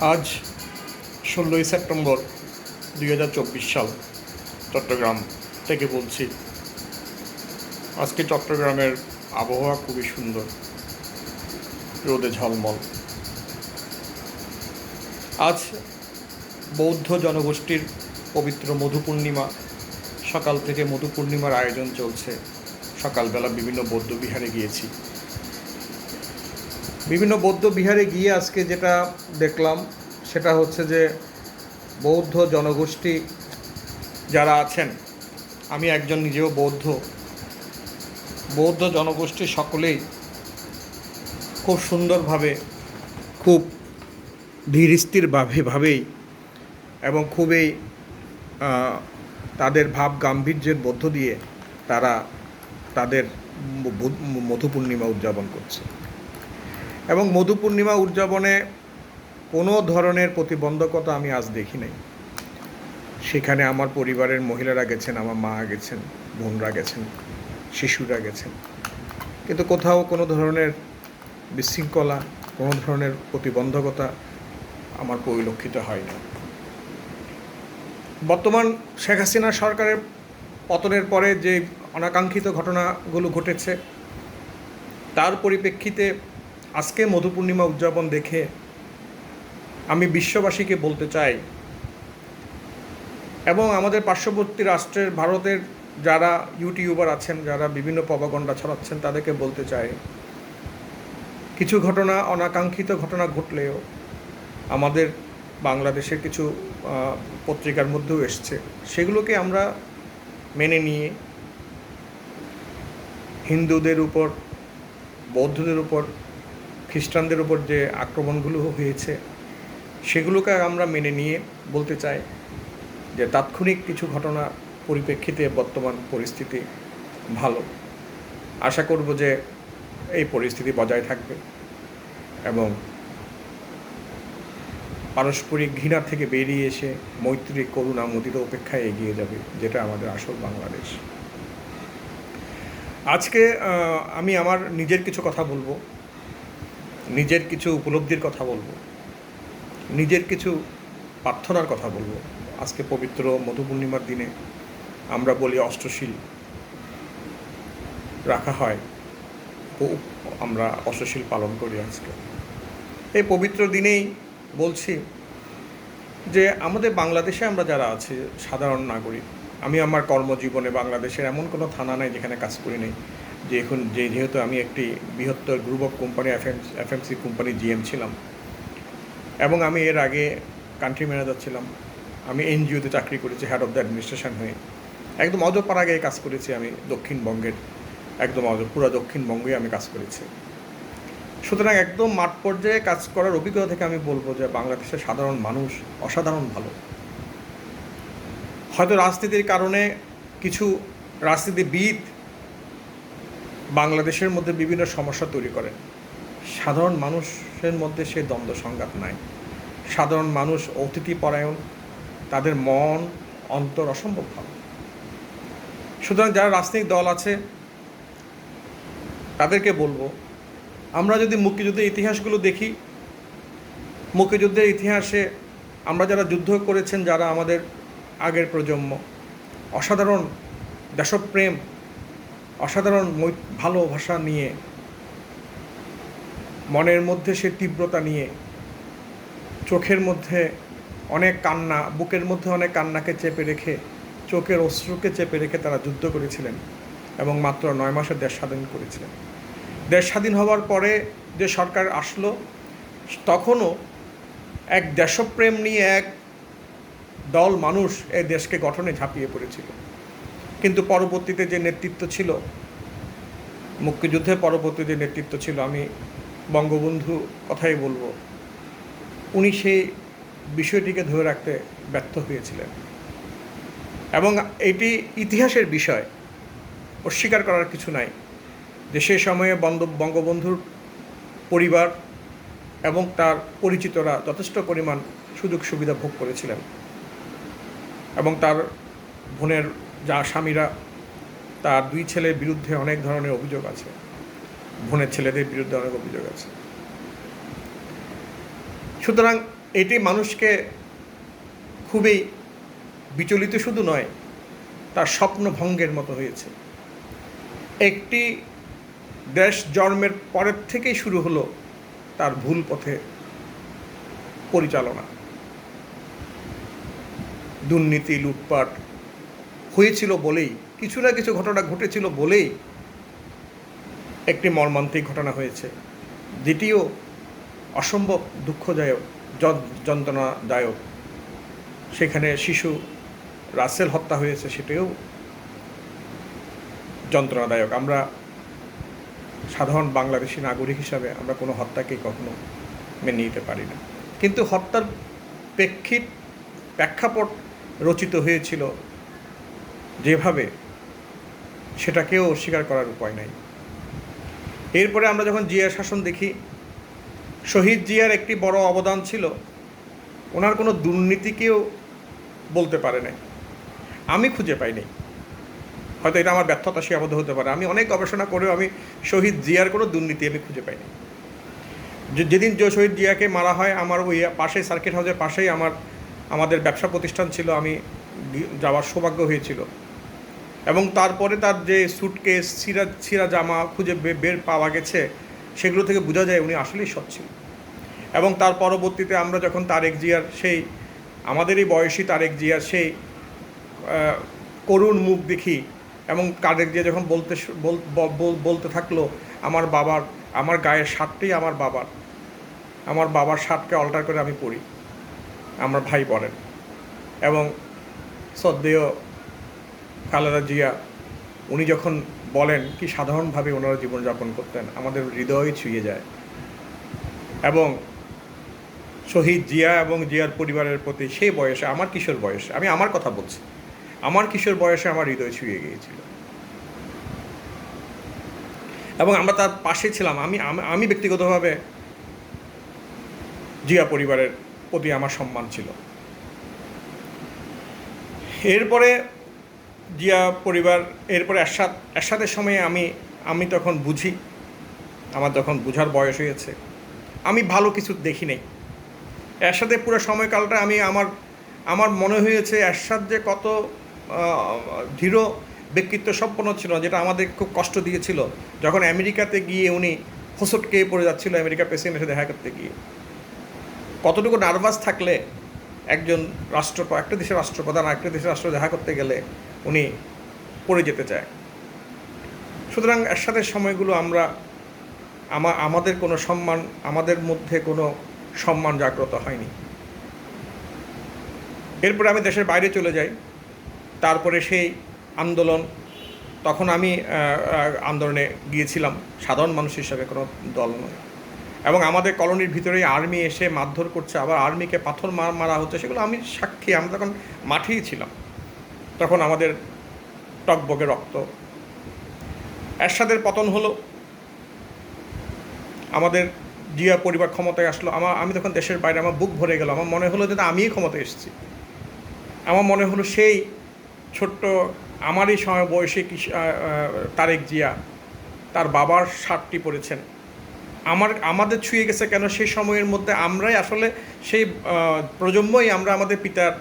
আজ ষোলোই সেপ্টেম্বর দুই হাজার চব্বিশ সাল, চট্টগ্রাম থেকে বলছি। আজকে চট্টগ্রামের আবহাওয়া খুবই সুন্দর। রোদে ঝলমল। আজ বৌদ্ধ জনগোষ্ঠীর পবিত্র মধু পূর্ণিমা। সকাল থেকে মধু পূর্ণিমার আয়োজন চলছে। সকালবেলা বিভিন্ন বৌদ্ধ বিহারে গিয়েছি। বিভিন্ন বৌদ্ধ বিহারে গিয়ে আজকে যেটা দেখলাম, সেটা হচ্ছে যে বৌদ্ধ জনগোষ্ঠী যারা আছেন, আমি একজন নিজেও বৌদ্ধ বৌদ্ধ জনগোষ্ঠী সকলেই খুব সুন্দরভাবে, খুব ধীর স্থিরভাবে ভাবেই এবং খুবই তাদের ভাব গাম্ভীর্যের মধ্য দিয়ে তারা তাদের মধু পূর্ণিমা উদযাপন করছে। এবং মধু পূর্ণিমা উদযাপনে কোনো ধরনের প্রতিবন্ধকতা আমি আজ দেখি নাই। সেখানে আমার পরিবারের মহিলারা গেছেন, আমার মা গেছেন, বোনরা গেছেন, শিশুরা গেছেন। কিন্তু কোথাও কোনো ধরনের বিশৃঙ্খলা, কোনো ধরনের প্রতিবন্ধকতা আমার পরিলক্ষিত হয় না। বর্তমান শেখ হাসিনা সরকারের পতনের পরে যে অনাকাঙ্ক্ষিত ঘটনাগুলো ঘটেছে, তার পরিপ্রেক্ষিতে আজকে মধু পূর্ণিমা উদযাপন দেখে আমি বিশ্ববাসীকে বলতে চাই এবং আমাদের পার্শ্ববর্তী রাষ্ট্রের, ভারতের যারা ইউটিউবার আছেন, যারা বিভিন্ন প্রবাগণ্ডা ছড়াচ্ছেন, তাদেরকে বলতে চাই, কিছু ঘটনা, অনাকাঙ্ক্ষিত ঘটনা ঘটলেও আমাদের বাংলাদেশের কিছু পত্রিকার মধ্যেও এসছে। সেগুলোকে আমরা মেনে নিয়ে হিন্দুদের উপর, বৌদ্ধদের উপর খ্রিস্টানদের উপর যে আক্রমণগুলো হয়েছে, সেগুলোকে আমরা মেনে নিয়ে বলতে চাই যে তাৎক্ষণিক কিছু ঘটনা পরিপ্রেক্ষিতে বর্তমান পরিস্থিতি ভালো। আশা করব যে এই পরিস্থিতি বজায় থাকবে এবং পারস্পরিক ঘৃণা থেকে বেরিয়ে এসে মৈত্রী করুণা মুদিত উপেক্ষায় এগিয়ে যাবে, যেটা আমাদের আসল বাংলাদেশ। আজকে আমি আমার নিজের কিছু কথা বলব। নিজের কিছু উপলব্ধির কথা বলব। নিজের কিছু প্রার্থনার কথা বলব। আজকে পবিত্র মধু পূর্ণিমার দিনে আমরা বলি অষ্টশীল রাখা হয়। আমরা অষ্টশীল পালন করি আজকে। এই পবিত্র দিনেই বলছি যে আমাদের বাংলাদেশে আমরা যারা আছি, সাধারণ নাগরিক, আমি আমার কর্মজীবনে বাংলাদেশের এমন কোনো থানা নাই যেখানে কাজ করি নাই। যে এখন যে যেহেতু আমি একটি বৃহত্তর group of company FM FMC company GM ছিলাম এবং আমি এর আগে কান্ট্রি ম্যানেজার ছিলাম। আমি এনজিওতে চাকরি করেছি হেড অফ দ্য অ্যাডমিনিস্ট্রেশন হয়ে। একদম অজপার আগে কাজ করেছি আমি দক্ষিণবঙ্গের। একদম অজ, পুরো দক্ষিণবঙ্গে আমি কাজ করেছি। সুতরাং একদম মাঠ পর্যায়ে কাজ করার অভিজ্ঞতা থেকে আমি বলব যে বাংলাদেশের সাধারণ মানুষ অসাধারণ ভালো। হয়তো রাজনীতির কারণে কিছু রাজনীতিবিদ বাংলাদেশের মধ্যে বিভিন্ন সমস্যা তৈরি করেন সাধারণ মানুষের মধ্যে সেই দ্বন্দ্ব সংঘাত নাই। সাধারণ মানুষ অতিথি পরায়ণ, তাদের মন, অন্তর অসম্ভব ভালো। সুতরাং যারা রাজনৈতিক দল আছে, তাদেরকে বলব, আমরা যদি মুক্তিযুদ্ধের ইতিহাসগুলো দেখি, মুক্তিযুদ্ধের ইতিহাসে আমরা যারা যুদ্ধ করেছেন, যারা আমাদের আগের প্রজন্ম, অসাধারণ দেশপ্রেম অসাধারণ মই- ভালোবাসা নিয়ে, মনের মধ্যে সে তীব্রতা নিয়ে, চোখের মধ্যে অনেক কান্না, বুকের মধ্যে অনেক কান্নাকে চেপে রেখে, চোখের অশ্রুকে চেপে রেখে তারা যুদ্ধ করেছিলেন এবং মাত্র নয় মাসে দেশ স্বাধীন করেছিলেন। দেশ স্বাধীন হওয়ার পরে যে সরকার আসলো, তখনও এক দেশপ্রেম নিয়ে এক দল মানুষ এই দেশকে গঠনে ঝাঁপিয়ে পড়েছিল। কিন্তু পরবর্তীতে যে নেতৃত্ব ছিল মুক্তিযুদ্ধের পরবর্তী যে নেতৃত্ব ছিল, আমি বঙ্গবন্ধু কথাই বলব, উনি সেই বিষয়টিকে ধরে রাখতে ব্যর্থ হয়েছিলেন। এবং এটি ইতিহাসের বিষয়, অস্বীকার করার কিছু নাই। যে সে সময়ে বন্ধ, বঙ্গবন্ধুর পরিবার এবং তার পরিচিতরা যথেষ্ট পরিমাণ সুযোগ সুবিধা ভোগ করেছিলেন। এবং তার বোনের যা স্বামীরা, তার দুই ছেলের বিরুদ্ধে অনেক ধরনের অভিযোগ আছে। বোনের ছেলেদের বিরুদ্ধে অনেক অভিযোগ আছে। সুতরাং এটি মানুষকে খুবই বিচলিত শুধু নয়, তার স্বপ্ন ভঙ্গের মতো হয়েছে। একটি দেশ জন্মের পরের থেকেই শুরু হলো তার ভুল পথে পরিচালনা। দুর্নীতি, লুটপাট হয়েছিল বলেই, কিছু না কিছু ঘটনা ঘটেছিল বলেই একটি মর্মান্তিক ঘটনা হয়েছে। দ্বিতীয়, অসম্ভব দুঃখদায়ক যন- যন্ত্রণাদায়ক। সেখানে শিশু রাসেল হত্যা হয়েছে সেটিও যন্ত্রণাদায়ক। আমরা সাধারণ বাংলাদেশি নাগরিক হিসাবে আমরা কোনো হত্যাকেই কখনো মেনে নিতে পারি না। কিন্তু হত্যার প্রেক্ষিত প্রেক্ষাপট রচিত হয়েছিল যেভাবে সেটাকেও অস্বীকার করার উপায় নাই। এরপরে আমরা যখন জিয়া শাসন দেখি, শহীদ জিয়ার একটি বড় অবদান ছিল, ওনার কোনো দুর্নীতিকেও বলতে পারে নাই। আমি খুঁজে পাই নাই হয়তো এটা আমার ব্যর্থতা সীমাবদ্ধ হতে পারে। আমি অনেক গবেষণা করেও আমি শহীদ জিয়ার কোনো দুর্নীতি আমি খুঁজে পাইনি। যেদিন যে শহীদ জিয়াকে মারা হয়, আমার ওই পাশে সার্কিট হাউসের পাশেই আমার, আমাদের ব্যবসা প্রতিষ্ঠান ছিল, আমি যাওয়ার সৌভাগ্য হয়েছিল। এবং তারপরে তার যে সুটকেস ছিঁড়া ছিঁড়া জামা খুঁজে বের পাওয়া গেছে, সেগুলো থেকে বোঝা যায় উনি আসলেই সৎ ছিল এবং তার পরবর্তীতে আমরা যখন তারেক জিয়ার সেই, আমাদেরই বয়সী তারেক জিয়ার সেই করুণ মুখ দেখি এবং তারেক জিয়া যখন বলতে বল- বলতে থাকল, আমার বাবার, আমার গায়ের শার্টটাই আমার বাবার। আমার বাবার শার্টকে অল্টার করে আমি পরি আমার ভাই পরেন এবং শ্রদ্ধেয় খালেদা জিয়া, উনি যখন বলেন কি সাধারণভাবে ওনারা জীবনযাপন করতেন, আমাদের হৃদয় ছুঁয়ে যায়। এবং শহীদ জিয়া এবং জিয়ার পরিবারের প্রতি সেই বয়সে, আমার কিশোর বয়সে, আমি আমার কথা বলছি, আমার কিশোর বয়সে আমার হৃদয় ছুঁয়ে গিয়েছিল। এবং আমরা তার পাশে ছিলাম আমি, আমি- ব্যক্তিগতভাবে জিয়া পরিবারের প্রতি আমার সম্মান ছিল। এরপরে জিয়া পরিবার এরপরে এরশাদ, এরশাদের সময়ে আমি আমি তখন বুঝি, আমার তখন বুঝার বয়স হয়েছে। আমি ভালো কিছু দেখি নাই। এরশাদের পুরো সময়কালটা আমি আমার আমার মনে হয়েছে এরশাদ যে কত দৃঢ় ব্যক্তিত্ব সম্পন্ন ছিল, যেটা আমাদের খুব কষ্ট দিয়েছিল। যখন আমেরিকাতে গিয়ে উনি হোসটকে পড়ে যাচ্ছিল, আমেরিকা প্রেসিডেন্টের দেখা করতে গিয়ে। কতটুকু নার্ভাস থাকলে একজন রাষ্ট্র একটা দেশের রাষ্ট্রপ্রধান একটা দেশের রাষ্ট্র দেখা করতে গেলে উনি পড়ে যেতে চায়। সুতরাং এরশাদের সময়গুলো আমরা আমা, আমাদের কোনো সম্মান, আমাদের মধ্যে কোনো সম্মান জাগ্রত হয়নি। এরপরে আমি দেশের বাইরে চলে যাই। তারপরে সেই আন্দোলন, তখন আমি আন্দোলনে গিয়েছিলাম, সাধারণ মানুষ হিসাবে কোনো দল নয়। এবং আমাদের কলোনির ভিতরেই আর্মি এসে মারধর করছে, আবার আর্মিকে পাথর মার, মারা হচ্ছে, সেগুলো আমি সাক্ষী আমি তখন মাঠেই ছিলাম। তখন আমাদের টকবগে রক্ত। এরশাদের পতন হলো। আমাদের জিয়া পরিবার ক্ষমতায় আসলো। আমার আমি তখন দেশের বাইরে আমার বুক ভরে গেল। আমার মনে হলো যে আমিই ক্ষমতায় এসেছি। আমার মনে হলো সেই ছোট্ট, আমারই সময় বয়সী তারেক জিয়া তার বাবার শার্টটি পরেছেন আমার, আমাদের ছুঁয়ে গেছে কেন সেই সময়ের মধ্যে আমরাই আসলে সেই প্রজন্মই আমরা আমাদের পিতার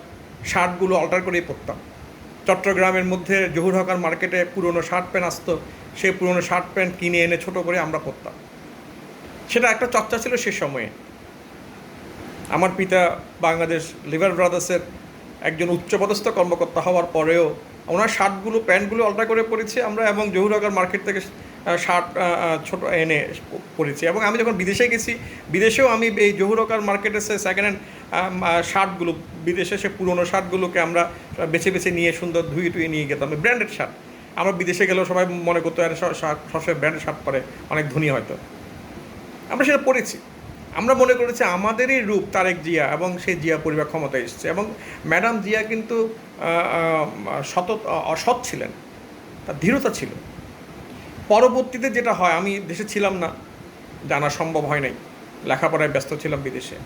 শার্টগুলো অল্টার করেই পরতাম। চট্টগ্রামের মধ্যে জহুর হকার মার্কেটে পুরনো শার্ট প্যান্ট আসতো। সেই পুরনো শার্ট প্যান্ট কিনে এনে ছোট করে আমরা পরতাম। সেটা একটা চর্চা ছিল সে সময়ে। আমার পিতা বাংলাদেশ লিভার ব্রাদার্সের একজন উচ্চপদস্থ কর্মকর্তা হওয়ার পরেও ওনার শার্টগুলো, প্যান্টগুলো অল্টার করে পরেছি আমরা এবং জহুরনগর মার্কেট থেকে শার্ট ছোট এনে পরেছি। এবং আমি যখন বিদেশে গেছি, বিদেশেও আমি এই জহুরকার মার্কেটের সে সেকেন্ড হ্যান্ড শার্টগুলো, বিদেশে সে পুরনো শার্টগুলোকে আমরা বেছে বেছে নিয়ে সুন্দর ধুয়ে টুয়ে নিয়ে গেতাম ব্র্যান্ডেড শার্ট। আমরা বিদেশে গেলেও সবাই মনে করতো আরে সবসময় ব্র্যান্ডেড শার্ট পরে অনেক ধনী হয়তো। আমরা সেটা পড়েছি আমরা মনে করেছি আমাদেরই রূপ তারেক জিয়া এবং সেই জিয়া পরিবার ক্ষমতায় এসেছে এবং ম্যাডাম জিয়া কিন্তু সত অসৎ ছিলেন, তার দৃঢ়তা ছিল। পরবর্তীতে যেটা হয়, আমি দেশে ছিলাম না, জানা সম্ভব হয় নাই। লেখাপড়ায় ব্যস্ত ছিলাম বিদেশে।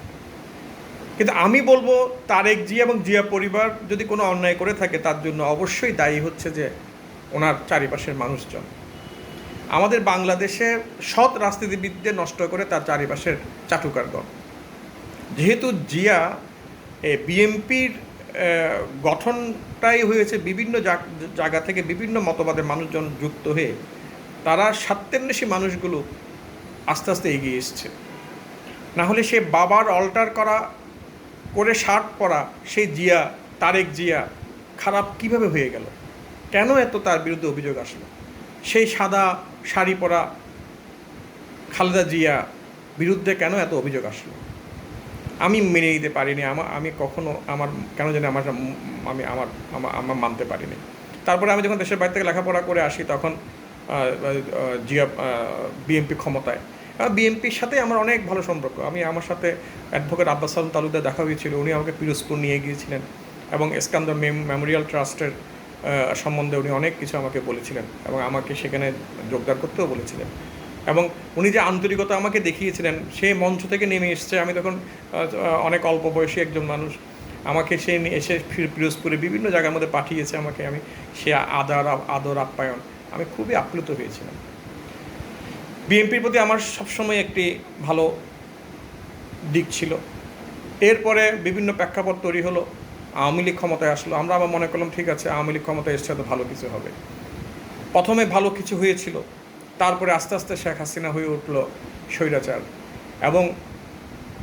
কিন্তু আমি বলব, তারেক জিয়া এবং জিয়া পরিবার যদি কোনো অন্যায় করে থাকে, তার জন্য অবশ্যই দায়ী হচ্ছে যে ওনার চারিপাশের মানুষজন। আমাদের বাংলাদেশে সৎ রাজনীতিবিদদের নষ্ট করে তার চারিপাশের চাটুকারগণ। যেহেতু জিয়া বিএমপির গঠনটাই হয়েছে বিভিন্ন জায়গা থেকে বিভিন্ন মতবাদের মানুষজন যুক্ত হয়ে, তারা স্বার্থেন্বেষী মানুষগুলো আস্তে আস্তে এগিয়ে এসছে। না হলে সে বাবার অল্টার করা করে শার্ট পরা সেই জিয়া, তারেক জিয়া খারাপ কীভাবে হয়ে গেল? কেন এত তার বিরুদ্ধে অভিযোগ আসলো? সেই সাদা শাড়ি পরা খালেদা জিয়া বিরুদ্ধে কেন এত অভিযোগ আসলো? আমি মেনে নিতে পারিনি আমার আমি কখনো আমার, কেন জানি আমার আমি আমার আমার মানতে পারিনি। তারপরে আমি যখন দেশের বাইরে থেকে লেখাপড়া করে আসি তখন জিয়া বিএনপি ক্ষমতায় বিএনপির সাথে আমার অনেক ভালো সম্পর্ক। আমি আমার সাথে অ্যাডভোকেট আব্বাস সালাম তালুকদার দেখা হয়েছিল। উনি আমাকে পিরোজপুর নিয়ে গিয়েছিলেন এবং এসকান্দর মেম- মেমোরিয়াল ট্রাস্টের সম্বন্ধে উনি অনেক কিছু আমাকে বলেছিলেন এবং আমাকে সেখানে যোগদান করতেও বলেছিলেন। এবং উনি যে আন্তরিকতা আমাকে দেখিয়েছিলেন, সে মঞ্চ থেকে নেমে এসছে। আমি তখন অনেক অল্প বয়সী একজন মানুষ। আমাকে সে এসে পিরোজপুরে বিভিন্ন জায়গার মধ্যে পাঠিয়েছে আমাকে। আমি সে আদর আদর আপ্যায়ন, আমি খুবই আপ্লুত হয়েছিলাম। বিএনপির প্রতি আমার সবসময় একটি ভালো দিক ছিল। এরপরে বিভিন্ন প্রেক্ষাপট তৈরি হলো, আওয়ামী লীগ ক্ষমতায় আসলো। আমরা আবার মনে করলাম, ঠিক আছে, আওয়ামী লীগ ক্ষমতায় এসছে তো ভালো কিছু হবে। প্রথমে ভালো কিছু হয়েছিল, তারপরে আস্তে আস্তে শেখ হাসিনা হয়ে উঠল স্বৈরাচার। এবং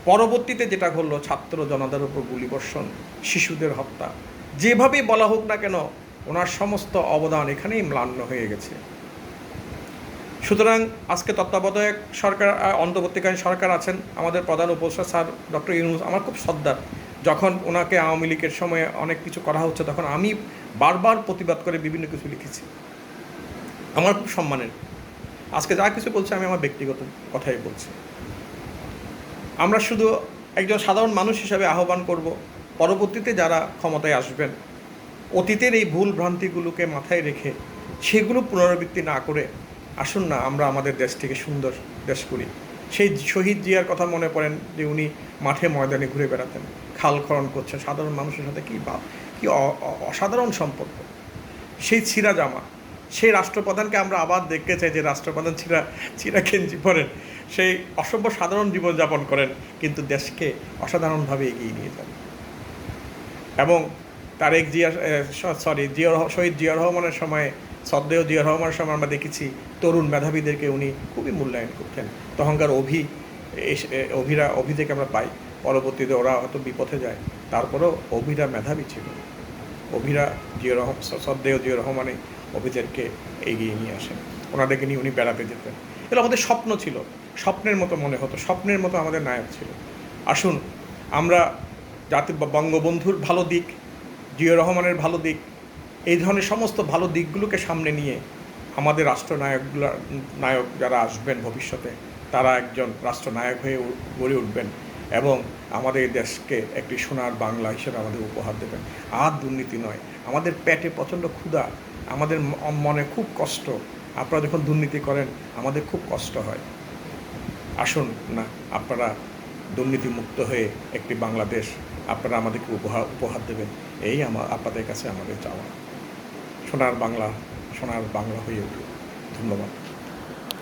পরবর্তীতে যেটা ঘটলো, ছাত্র জনতার উপর গুলিবর্ষণ, শিশুদের হত্যা, যেভাবেই বলা হোক না কেন, ওনার সমস্ত অবদান এখানেই ম্লান্য হয়ে গেছে। সুতরাং আজকে তত্ত্বাবধায়ক সরকার অন্তর্বর্তীকালীন সরকার আছেন আমাদের প্রধান উপদেষ্টা স্যার ডক্টর ইউনুস। আমার খুব শ্রদ্ধার যখন ওনাকে আওয়ামী লীগের সময়ে অনেক কিছু করা হচ্ছে, তখন আমি বারবার প্রতিবাদ করে বিভিন্ন কিছু লিখেছি। আমার খুব সম্মানের। আজকে যা কিছু বলছে, আমি আমার ব্যক্তিগত কথাই বলছি। আমরা শুধু একজন সাধারণ মানুষ হিসাবে আহ্বান করব, পরবর্তীতে যারা ক্ষমতায় আসবেন, অতীতের এই ভুল ভ্রান্তিগুলোকে মাথায় রেখে সেগুলো পুনরাবৃত্তি না করে আসুন না, আমরা আমাদের দেশটিকে সুন্দর দেশ করি। সেই শহীদ জিয়ার কথা মনে পড়েন যে উনি মাঠে ময়দানে ঘুরে বেড়াতেন, খাল খরণ করছেন, সাধারণ মানুষের সাথে কী ভাব কী অসাধারণ সম্পর্ক। সেই ছিঁড়া জামা সেই রাষ্ট্রপ্রধানকে আমরা আবার দেখতে চাই যে রাষ্ট্রপ্রধান ছিঁড়া ছিঁড়া গেঞ্জি পরেন। সেই অসভ্য সাধারণ জীবনযাপন করেন, কিন্তু দেশকে অসাধারণভাবে এগিয়ে নিয়ে যান। এবং তারেক জিয়া সরি জিয়া শহীদ জিয়া রহমানের সময় শ্রদ্ধেয় জিয়া রহমানের সময় আমরা দেখেছি তরুণ মেধাবীদেরকে উনি খুবই মূল্যায়ন করতেন। তখনকার অভি অভিরা, অভি থেকে আমরা পাই। পরবর্তীতে ওরা হয়তো বিপথে যায়। তারপরেও অভিরা মেধাবী ছিল। অভিরা জিয়া রহমান শ্রদ্ধেয় জিয়া রহমানে অভিদেরকে এগিয়ে নিয়ে আসেন। ওনাদেরকে নিয়ে উনি বেড়াতে যেতেন। এগুলো আমাদের স্বপ্ন ছিল। স্বপ্নের মতো মনে হতো। স্বপ্নের মতো আমাদের নায়ক ছিল। আসুন, আমরা জাতি বঙ্গবন্ধুর ভালো দিক, জিয়া রহমানের ভালো দিক এই ধরনের সমস্ত ভালো দিকগুলোকে সামনে নিয়ে আমাদের রাষ্ট্রনায়কগুলো, নায়ক যারা আসবেন ভবিষ্যতে, তারা একজন রাষ্ট্রনায়ক হয়ে গড়ে উঠবেন এবং আমাদের দেশকে একটি সোনার বাংলা হিসেবে আমাদের উপহার দেবেন। আর দুর্নীতি নয়, আমাদের পেটে প্রচণ্ড ক্ষুধা, আমাদের মনে খুব কষ্ট। আপনারা যখন দুর্নীতি করেন, আমাদের খুব কষ্ট হয়। আসুন না, আপনারা দুর্নীতিমুক্ত হয়ে একটি বাংলাদেশ, আপনারা আমাদেরকে উপহার উপহার দেবেন। এই আমার আপনাদের কাছে আমাদের চাওয়া। সোনার বাংলা সোনার বাংলা হয়ে উঠল ধন্যবাদ।